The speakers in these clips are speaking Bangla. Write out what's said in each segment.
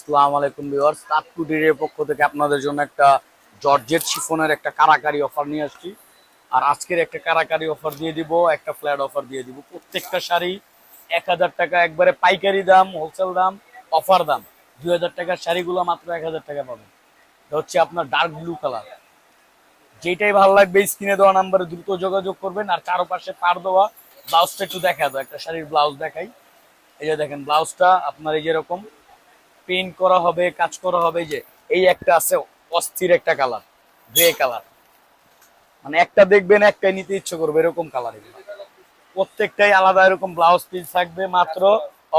আসসালামু আলাইকুম ভিউয়ার্স। তাৎকুটির পক্ষ থেকে আপনাদের জন্য একটা জর্জেট শিফনের একটা কারাকারি অফার নিয়ে আসছি। আর আজকের একটা কারাকারি অফার দিয়ে দিব, একটা ফ্ল্যাট অফার দিয়ে দিব। প্রত্যেকটা শাড়ি এক হাজার টাকা, একবারে পাইকারি দাম হোলসেল দাম, অফার দাম। দুই হাজার টাকার শাড়িগুলো মাত্র এক হাজার টাকা পাবেন। এটা হচ্ছে আপনার ডার্ক ব্লু কালার যেটাই ভালো লাগবে, স্ক্রিনে দেওয়া নাম্বারে দ্রুত যোগাযোগ করবেন। আর চারপাশে পার দেওয়া ব্লাউজটা একটু দেখা দাও একটা শাড়ির ব্লাউজ দেখাই। এই যে দেখেন ব্লাউজটা আপনার এই যেরকম পেইন্ট করা হবে, কাজ করা হবে যে, এই একটা আছে অস্থির একটা কালার গ্রে কালার। মানে একটা দেখবেন, একটাই নিতে ইচ্ছে করবে, এরকম কালার প্রত্যেকটাই আলাদা, এরকম ব্লাউজ পিস থাকবে, মাত্র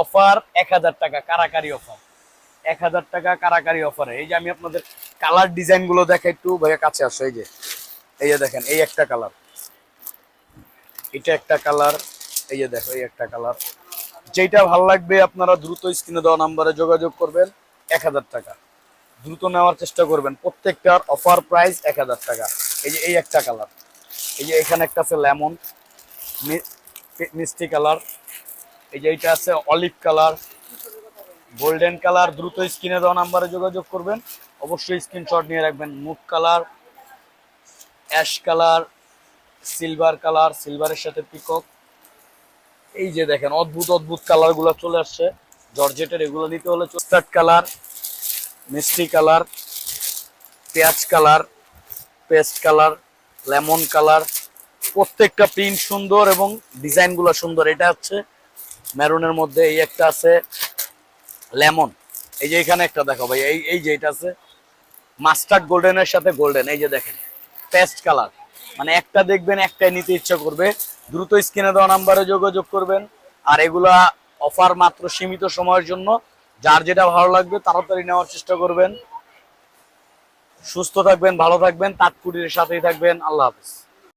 অফার এক হাজার টাকা, কারাকারি অফার এক হাজার টাকা কারাকারি অফারে এই যে আমি আপনাদের কালার ডিজাইনগুলো দেখাই একটু ভাইয়া কাছে আসো, এই যে। এই যে দেখেন, এই একটা কালার। এটা একটা কালার, এই যে দেখো, এই একটা কালার। যেটা ভালো লাগবে আপনারা দ্রুত স্ক্রিনে দেওয়া নাম্বারে যোগাযোগ করবেন, এক হাজার টাকা। দ্রুত নেওয়ার চেষ্টা করবেন, প্রত্যেকটার অফার প্রাইস এক হাজার টাকা। এই যে এই একটা কালার এই যে এখানে একটা আছে লেমন মিষ্টি কালার এই যে এইটা আছে অলিভ কালার গোল্ডেন কালার দ্রুত স্ক্রিনে দেওয়া নাম্বারে যোগাযোগ করবেন। অবশ্যই স্ক্রিনশট নিয়ে রাখবেন। মুখ colour ash colour silver colour সিলভারের সাথে পিকক এই যে দেখেন, অদ্ভুত অদ্ভুত কালারগুলো চলে আসছে। জর্জেটের এগুলো নিতে হলে চোস্টার্ট কালার মিষ্টি কালার পেঁয়াজ colour paste colour lemon colour প্রত্যেকটা প্রিন্ট সুন্দর এবং ডিজাইনগুলো সুন্দর। এটা হচ্ছে মেরুনের মধ্যে এই একটা আছে লেমন এই যে এখানে একটা দেখো ভাই, এই এই যে এটা আছে মাস্টার্ড গোল্ডেনের সাথে গোল্ডেন এই যে দেখেন পেস্ট কালার মানে একটা দেখবেন, একটাই নিতে ইচ্ছা করবে। দ্রুত স্ক্রিনে দেওয়া নাম্বারে যোগাযোগ করবেন। আর এগুলা অফার মাত্র সীমিত সময়ের জন্য। যার যেটা ভালো লাগবে, তাড়াতাড়ি নেওয়ার চেষ্টা করবেন। সুস্থ থাকবেন, ভালো থাকবেন তাৎকুটির সাথেই থাকবেন। আল্লাহ হাফিজ।